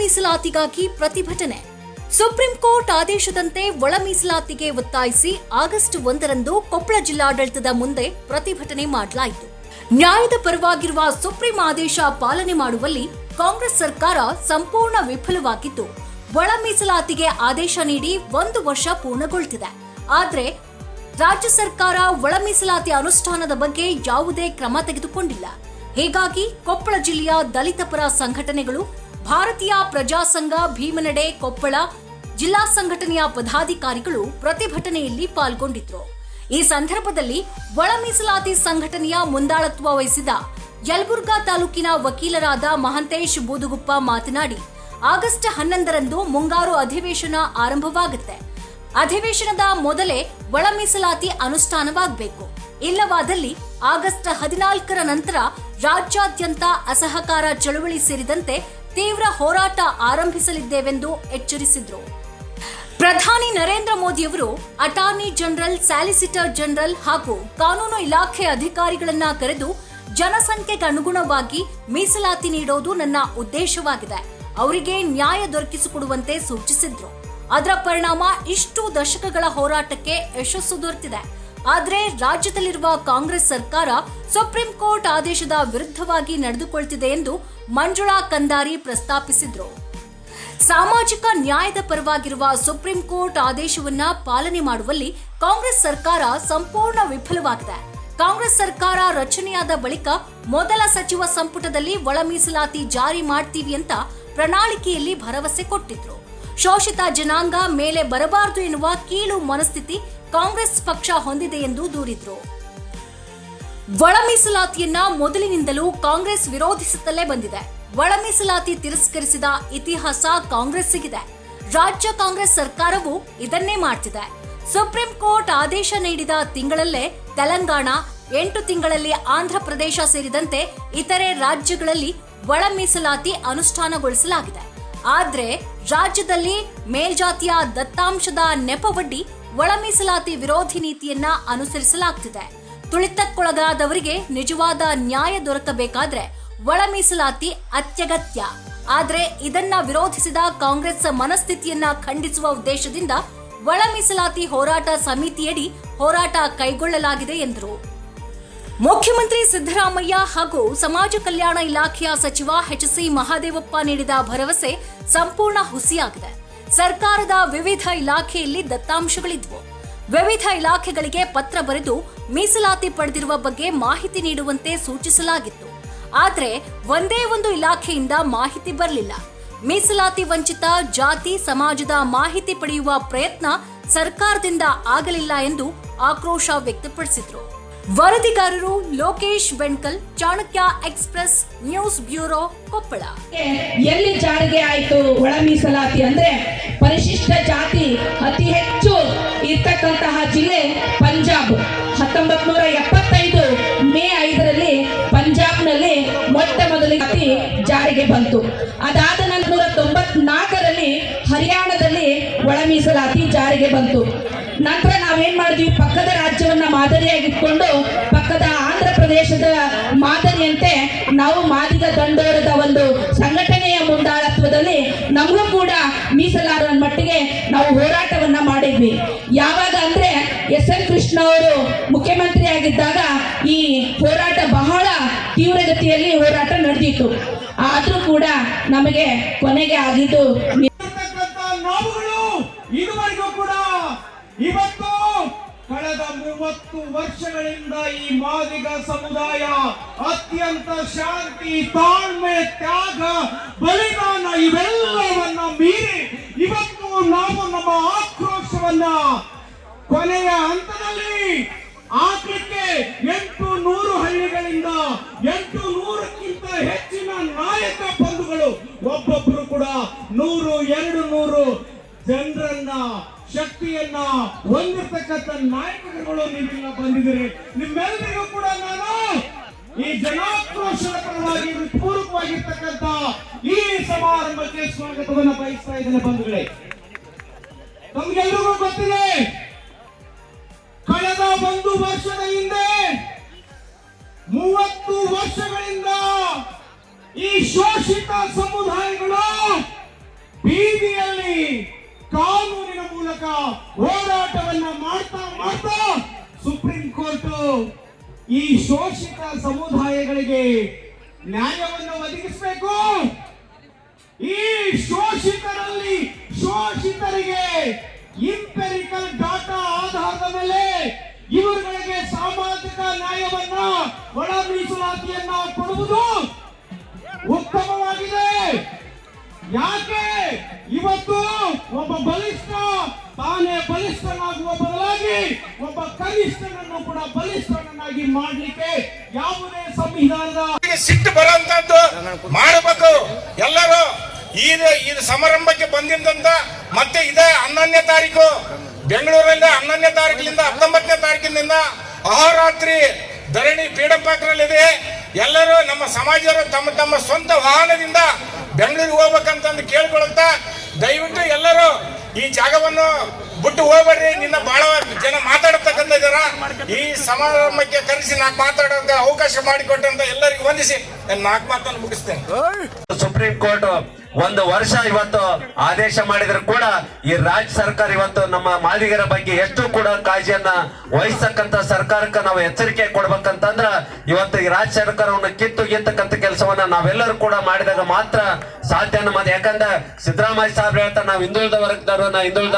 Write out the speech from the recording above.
ಮೀಸಲಾತಿಗಾಗಿ ಪ್ರತಿಭಟನೆ. Supreme court ಆದೇಶದಂತೆ ಒಳ ಮೀಸಲಾತಿಗೆ ಒತ್ತಾಯಿಸಿ ಆಗಸ್ಟ್ ಒಂದರಂದು ಕೊಪ್ಪಳ ಜಿಲ್ಲಾಡಳಿತದ ಮುಂದೆ ಪ್ರತಿಭಟನೆ ಮಾಡಲಾಯಿತು. ನ್ಯಾಯದ ಪರವಾಗಿರುವ ಸುಪ್ರೀಂ ಆದೇಶ ಪಾಲನೆ ಮಾಡುವಲ್ಲಿ ಕಾಂಗ್ರೆಸ್ ಸರ್ಕಾರ ಸಂಪೂರ್ಣ ವಿಫಲವಾಗಿದ್ದು, ಒಳ ಮೀಸಲಾತಿಗೆ ಆದೇಶ ನೀಡಿ ಒಂದು ವರ್ಷ ಪೂರ್ಣಗೊಳ್ತಿದೆ. ಆದರೆ, ರಾಜ್ಯ ಸರ್ಕಾರ ಒಳ ಮೀಸಲಾತಿ ಅನುಷ್ಠಾನದ ಬಗ್ಗೆ ಯಾವುದೇ ಕ್ರಮ ತೆಗೆದುಕೊಂಡಿಲ್ಲ. ಹೀಗಾಗಿ ಕೊಪ್ಪಳ ಜಿಲ್ಲೆಯ ದಲಿತ ಪರ ಸಂಘಟನೆಗಳು ಭಾರತೀಯ ಪ್ರಜಾಸಂಘ ಭೀಮನಡೆ ಕೊಪ್ಪಳ ಜಿಲ್ಲಾ ಸಂಘಟನೆಯ ಪದಾಧಿಕಾರಿಗಳು ಪ್ರತಿಭಟನೆಯಲ್ಲಿ ಪಾಲ್ಗೊಂಡಿದ್ರು. ಈ ಸಂದರ್ಭದಲ್ಲಿ ಒಳ ಮೀಸಲಾತಿ ಸಂಘಟನೆಯ ಮುಂದಾಳತ್ವ ವಹಿಸಿದ ಯಲಬುರ್ಗಾ ತಾಲೂಕಿನ ವಕೀಲರಾದ ಮಹಂತೇಶ್ ಬೂದುಗುಪ್ಪ ಮಾತನಾಡಿ, ಆಗಸ್ಟ್ ಹನ್ನೊಂದರಂದು ಮುಂಗಾರು ಅಧಿವೇಶನ ಆರಂಭವಾಗುತ್ತೆ. ಅಧಿವೇಶನದ ಮೊದಲೇ ಒಳ ಮೀಸಲಾತಿ ಅನುಷ್ಠಾನವಾಗಬೇಕು. ಇಲ್ಲವಾದಲ್ಲಿ ಆಗಸ್ಟ್ ಹದಿನಾಲ್ಕರ ನಂತರ ರಾಜ್ಯಾದ್ಯಂತ ಅಸಹಕಾರ ಚಳುವಳಿ ಸೇರಿದಂತೆ ತೀವ್ರ ಹೋರಾಟ ಆರಂಭಿಸಲಿದ್ದೇವೆಂದು ಎಚ್ಚರಿಸಿದ್ರು. ಪ್ರಧಾನಿ ನರೇಂದ್ರ ಮೋದಿಯವರು ಅಟಾರ್ನಿ ಜನರಲ್ ಸ್ಯಾಲಿಸಿಟರ್ ಜನರಲ್ ಹಾಗೂ ಕಾನೂನು ಇಲಾಖೆ ಅಧಿಕಾರಿಗಳನ್ನ ಕರೆದು ಜನಸಂಖ್ಯೆಗೆ ಅನುಗುಣವಾಗಿ ಮೀಸಲಾತಿ ನೀಡೋದು ನನ್ನ ಉದ್ದೇಶವಾಗಿದೆ. ಅವರಿಗೆ ನ್ಯಾಯ ದೊರಕಿಸಿಕೊಡುವಂತೆ ಸೂಚಿಸಿದ್ರು. ಅದರ ಪರಿಣಾಮ ಇಷ್ಟು ದಶಕಗಳ ಹೋರಾಟಕ್ಕೆ ಯಶಸ್ಸು ದೊರೆತಿದೆ. ಆದರೆ ರಾಜ್ಯದಲ್ಲಿರುವ ಕಾಂಗ್ರೆಸ್ ಸರ್ಕಾರ ಸುಪ್ರೀಂ ಕೋರ್ಟ್ ಆದೇಶದ ವಿರುದ್ಧವಾಗಿ ನಡೆದುಕೊಳ್ತಿದೆ ಎಂದು ಮಂಜುಳಾ ಕಂದಾರಿ ಪ್ರಸ್ತಾಪಿಸಿದ್ರು. ಸಾಮಾಜಿಕ ನ್ಯಾಯದ ಪರವಾಗಿರುವ ಸುಪ್ರೀಂ ಕೋರ್ಟ್ ಆದೇಶವನ್ನ ಪಾಲನೆ ಮಾಡುವಲ್ಲಿ ಕಾಂಗ್ರೆಸ್ ಸರ್ಕಾರ ಸಂಪೂರ್ಣ ವಿಫಲವಾಗಿದೆ. ಕಾಂಗ್ರೆಸ್ ಸರ್ಕಾರ ರಚನೆಯಾದ ಬಳಿಕ ಮೊದಲ ಸಚಿವ ಸಂಪುಟದಲ್ಲಿ ಒಳ ಮೀಸಲಾತಿ ಜಾರಿ ಮಾಡ್ತೀವಿ ಅಂತ ಪ್ರಣಾಳಿಕೆಯಲ್ಲಿ ಭರವಸೆ ಕೊಟ್ಟಿದ್ರು. ಶೋಷಿತ ಜನಾಂಗ ಮೇಲೆ ಬರಬಾರದು ಎನ್ನುವ ಕೀಳು ಮನಸ್ಥಿತಿ ಕಾಂಗ್ರೆಸ್ ಪಕ್ಷ ಹೊಂದಿದೆ ಎಂದು ದೂರಿದ್ರು. ಒಳ ಮೀಸಲಾತಿಯನ್ನ ಮೊದಲಿನಿಂದಲೂ ಕಾಂಗ್ರೆಸ್ ವಿರೋಧಿಸುತ್ತಲೇ ಬಂದಿದೆ. ಒಳ ಮೀಸಲಾತಿ ತಿರಸ್ಕರಿಸಿದ ಇತಿಹಾಸ ಕಾಂಗ್ರೆಸ್ಸಿಗಿದೆ. ರಾಜ್ಯ ಕಾಂಗ್ರೆಸ್ ಸರ್ಕಾರವು ಇದನ್ನೇ ಮಾಡ್ತಿದೆ. ಸುಪ್ರೀಂ ಕೋರ್ಟ್ ಆದೇಶ ನೀಡಿದ ತಿಂಗಳಲ್ಲೇ ತೆಲಂಗಾಣ, ಎಂಟು ತಿಂಗಳಲ್ಲಿ ಆಂಧ್ರ ಪ್ರದೇಶ ಸೇರಿದಂತೆ ಇತರೆ ರಾಜ್ಯಗಳಲ್ಲಿ ಒಳ ಮೀಸಲಾತಿ ಅನುಷ್ಠಾನಗೊಳಿಸಲಾಗಿದೆ. ಆದ್ರೆ ರಾಜ್ಯದಲ್ಲಿ ಮೇಲ್ಜಾತಿಯ ದತ್ತಾಂಶದ ನೆಪವೊಡ್ಡಿ ಒಳ ಮೀಸಲಾತಿ ವಿರೋಧಿ ನೀತಿಯನ್ನ ಅನುಸರಿಸಲಾಗ್ತಿದೆ. ತುಳಿತಕ್ಕೊಳಗಾದವರಿಗೆ ನಿಜವಾದ ನ್ಯಾಯ ದೊರಕಬೇಕಾದ್ರೆ ಒಳ ಮೀಸಲಾತಿ ಅತ್ಯಗತ್ಯ. ಆದರೆ ಇದನ್ನ ವಿರೋಧಿಸಿದ ಕಾಂಗ್ರೆಸ್ ಮನಸ್ಥಿತಿಯನ್ನ ಖಂಡಿಸುವ ಉದ್ದೇಶದಿಂದ ಒಳ ಮೀಸಲಾತಿ ಹೋರಾಟ ಸಮಿತಿಯಡಿ ಹೋರಾಟ ಕೈಗೊಳ್ಳಲಾಗಿದೆ ಎಂದರು. ಮುಖ್ಯಮಂತ್ರಿ ಸಿದ್ದರಾಮಯ್ಯ ಹಾಗೂ ಸಮಾಜ ಕಲ್ಯಾಣ ಇಲಾಖೆಯ ಸಚಿವ ಎಚ್ ಸಿ ಮಹಾದೇವಪ್ಪ ನೀಡಿದ ಭರವಸೆ ಸಂಪೂರ್ಣ ಹುಸಿಯಾಗಿದೆ. ಸರ್ಕಾರದ ವಿವಿಧ ಇಲಾಖೆಯಲ್ಲಿ ದತ್ತಾಂಶಗಳಿದ್ವು. ವಿವಿಧ ಇಲಾಖೆಗಳಿಗೆ ಪತ್ರ ಬರೆದು ಮೀಸಲಾತಿ ಪಡೆದಿರುವ ಬಗ್ಗೆ ಮಾಹಿತಿ ನೀಡುವಂತೆ ಸೂಚಿಸಲಾಗಿತ್ತು. ಆದರೆ ಒಂದೇ ಒಂದು ಇಲಾಖೆಯಿಂದ ಮಾಹಿತಿ ಬರಲಿಲ್ಲ. ಮೀಸಲಾತಿ ವಂಚಿತ, ಜಾತಿ, ಸಮಾಜದ ಮಾಹಿತಿ ಪಡೆಯುವ ಪ್ರಯತ್ನ ಸರ್ಕಾರದಿಂದ ಆಗಲಿಲ್ಲ ಎಂದು ಆಕ್ರೋಶ ವ್ಯಕ್ತಪಡಿಸಿದ್ರು. ವರದಿಗಾರರು Lokesh Benkal Chanakya express news bureau Koppal. ಎಲ್ಲಿ ಜಾರಿಗೆ ಆಯಿತು ಒಳ ಮೀಸಲಾತಿ ಅಂದ್ರೆ ಪರಿಶಿಷ್ಟ ಜಾತಿ ಅತಿ ಹೆಚ್ಚು ಇರ್ತಕ್ಕಂತಹ ಜಿಲ್ಲೆ ಪಂಜಾಬ್. ಹತ್ತೊಂಬತ್ ನೂರ ಎಪ್ಪತ್ತೈದು ಮೇ ಐದರಲ್ಲಿ ಪಂಜಾಬ್ನಲ್ಲಿ ಮೊಟ್ಟ ಮೊದಲಿಗೆ ಜಾರಿಗೆ ಬಂತು. ಅದಾದ ನಂತರ ತೊಂಬತ್ನಾಲ್ಕರಲ್ಲಿ ಹರಿಯಾಣದಲ್ಲಿ ಒಳ ಮೀಸಲಾತಿ ಜಾರಿಗೆ ಬಂತು. ನಂತರ ನಾವೇನ್ ಮಾಡಿದ್ವಿ? ಪಕ್ಕದ ರಾಜ್ಯವನ್ನ ಮಾದರಿಯಾಗಿಟ್ಕೊಂಡು ಪಕ್ಕದ ಆಂಧ್ರ ಪ್ರದೇಶದ ಮಾದರಿಯಂತೆ ನಾವು ಮಾದಿಗ ದಂಡೋರದ ಒಂದು ಸಂಘಟನೆಯ ಮುಂದಾಳತ್ವದಲ್ಲಿ ನಮಗೂ ಕೂಡ ಮೀಸಲಾದ ಮಟ್ಟಿಗೆ ನಾವು ಹೋರಾಟವನ್ನ ಮಾಡಿದ್ವಿ. ಯಾವಾಗ ಅಂದ್ರೆ ಎಸ್ ಎನ್ ಕೃಷ್ಣ ಅವರು ಮುಖ್ಯಮಂತ್ರಿ ಆಗಿದ್ದಾಗ ಈ ಹೋರಾಟ ಬಹಳ ತೀವ್ರಗತಿಯಲ್ಲಿ ಹೋರಾಟ ನಡೆದಿತ್ತು. ಆದರೂ ಕೂಡ ನಮಗೆ ಕೊನೆಗೆ ಆಗಿದ್ದು ಇರ್ತಕ್ಕಂಥ ನಾವುಗಳು ಇದುವರೆಗೂ ಕೂಡ ಇವತ್ತು ಕಳೆದ ಮೂವತ್ತು ವರ್ಷಗಳಿಂದ ಈ ಮಾದಿಗ ಸಮುದಾಯ ಅತ್ಯಂತ ಶಾಂತಿ, ತಾಳ್ಮೆ, ತ್ಯಾಗ, ಬಲಿದಾನ ಇವೆಲ್ಲವನ್ನ ಮೀರಿ ಇವತ್ತು ನಾವು ನಮ್ಮ ಆಕ್ರೋಶವನ್ನ ಕೊನೆಯ ಹಂತದಲ್ಲಿ ಹಾಕ್ಲಿಕ್ಕೆ ಎಂಟು ನೂರು ಹಳ್ಳಿಗಳಿಂದ ಎಂಟು ನೂರಕ್ಕಿಂತ ಹೆಚ್ಚಿನ ನಾಯಕ ಬಂಧುಗಳು, ಒಬ್ಬೊಬ್ರು ಕೂಡ ನೂರು, ಎರಡು ನೂರು ಜನರನ್ನ ಶಕ್ತಿಯನ್ನ ಹೊಂದಿರ್ತಕ್ಕಂಥ ನಾಯಕರುಗಳು ನೀವೆಲ್ಲ ಬಂದಿದ್ದೀರಿ. ನಿಮ್ಮೆಲ್ಲರಿಗೂ ಕೂಡ ನಾನು ಈ ಜನಾಕ್ರೋಶದ ಪರವಾಗಿ ಪೂರ್ವಕವಾಗಿರ್ತಕ್ಕಂಥ ಈ ಸಮಾರಂಭಕ್ಕೆ ಸ್ವಾಗತವನ್ನು ಬಯಸ್ತಾ ಇದ್ದೇನೆ ಬಂಧುಗಳೇ. ನಮ್ಗೆಲ್ಲರಿಗೂ ಗೊತ್ತಿದೆ, ಕಳೆದ ಒಂದು ವರ್ಷದ ಹಿಂದೆ, ಮೂವತ್ತು ವರ್ಷಗಳಿಂದ ಈ ಶೋಷಿತ ಸಮುದಾಯಗಳು ಬೀದಿಯಲ್ಲಿ ಕಾನೂನಿನ ಮೂಲಕ ಹೋರಾಟವನ್ನ ಮಾಡ್ತಾ ಮಾಡ್ತಾ ಸುಪ್ರೀಂ ಕೋರ್ಟ್ ಈ ಶೋಷಿತ ಸಮುದಾಯಗಳಿಗೆ ನ್ಯಾಯವನ್ನು ಒದಗಿಸಬೇಕು. ಈ ಶೋಷಿತರಲ್ಲಿ ಶೋಷಿತರಿಗೆ ಇಂಪೆರಿಕಲ್ ಡಾಟಾ ಆಧಾರದ ಮೇಲೆ ಇವರುಗಳಿಗೆ ಸಾಮಾಜಿಕ ನ್ಯಾಯವನ್ನ ಒಳ ಮೀಸಲಾತಿಯನ್ನ ಕೊಡುವುದು ಉತ್ತಮವಾಗಿದೆ. ಯಾಕೆ ಒಬ್ಬ ಬಲಿಷ್ಠ, ತಾನೇ ಬಲಿಷ್ಠನಾಗುವ ಬದಲಾಗಿ ಒಬ್ಬ ಕನಿಷ್ಠನನ್ನು ಕೂಡ ಬಲಿಷ್ಠನನ್ನಾಗಿ ಮಾಡಲಿಕ್ಕೆ ಯಾವುದೇ ಸಂವಿಧಾನದ ಸಿಟ್ಟು ಬರುವಂತದ್ದು ಮಾಡಬೇಕು. ಎಲ್ಲರೂ ಈ ಸಮಾರಂಭಕ್ಕೆ ಬಂದಿದ್ದಂತ ಮತ್ತೆ ಇದೇ ಹನ್ನೊಂದನೇ ತಾರೀಕು, ಬೆಂಗಳೂರಲ್ಲಿ ಹನ್ನೊಂದನೇ ತಾರೀಕಿನಿಂದ ಹತ್ತೊಂಬತ್ತನೇ ತಾರೀಕಿನಿಂದ ಅಹೋರಾತ್ರಿ ಧರಣಿ ಫ್ರೀಡಂ ಪಾರ್ಕ್ನಲ್ಲಿದೆ ಎಲ್ಲರೂ ನಮ್ಮ ಸಮಾಜದವರು ತಮ್ಮ ತಮ್ಮ ಸ್ವಂತ ವಾಹನದಿಂದ ಬೆಂಗಳೂರಿಗೆ ಹೋಗ್ಬೇಕಂತಂದು ಕೇಳ್ಕೊಳುತ್ತಾ ದಯವಿಟ್ಟು ಎಲ್ಲರೂ ಈ ಜಾಗವನ್ನು ಬಿಟ್ಟು ಹೋಗ್ಬೇಡ್ರಿ. ನಿನ್ನ ಬಹಳ ಜನ ಮಾತಾಡತಕ್ಕಂಥ ಜನ ಈ ಸಮಾರಂಭಕ್ಕೆ ಕರೆಸಿ ನಾಲ್ಕು ಮಾತಾಡೋಕೆ ಅವಕಾಶ ಮಾಡಿಕೊಟ್ಟಂತ ಎಲ್ಲರಿಗೂ ವಂದಿಸಿ. ನಾನು ನಾಲ್ಕು ಮಾತನ್ನು ಮುಗಿಸ್ತೇನೆ. ಸುಪ್ರೀಂ ಕೋರ್ಟ್ ಒಂದು ವರ್ಷ ಇವತ್ತು ಆದೇಶ ಮಾಡಿದ್ರು ಕೂಡ ಈ ರಾಜ್ಯ ಸರ್ಕಾರ ಇವತ್ತು ನಮ್ಮ ಮಾದಿಗರ ಬಗ್ಗೆ ಎಷ್ಟು ಕೂಡ ಕಾಳಜಿಯನ್ನ ವಹಿಸ್ತಕ್ಕಂತ ಸರ್ಕಾರಕ್ಕೆ ನಾವು ಎಚ್ಚರಿಕೆ ಕೊಡ್ಬೇಕಂತಂದ್ರ ಇವತ್ತು ಈ ರಾಜ್ಯ ಸರ್ಕಾರವನ್ನು ಕಿತ್ತು ಕೆಲಸವನ್ನ ನಾವೆಲ್ಲರೂ ಕೂಡ ಮಾಡಿದಾಗ ಮಾತ್ರ ಸಾಧ್ಯ ಅನ್ನೋದು ಯಾಕಂದ್ರೆ ಸಿದ್ದರಾಮಯ್ಯ ಸಾಹೇಬ್ರು ಹೇಳ್ತಾರೆ, ನಾವು ಹಿಂದುಳಿದ ವರ್ಗದವ್ರನ್ನ ಹಿಂದುಳಿದ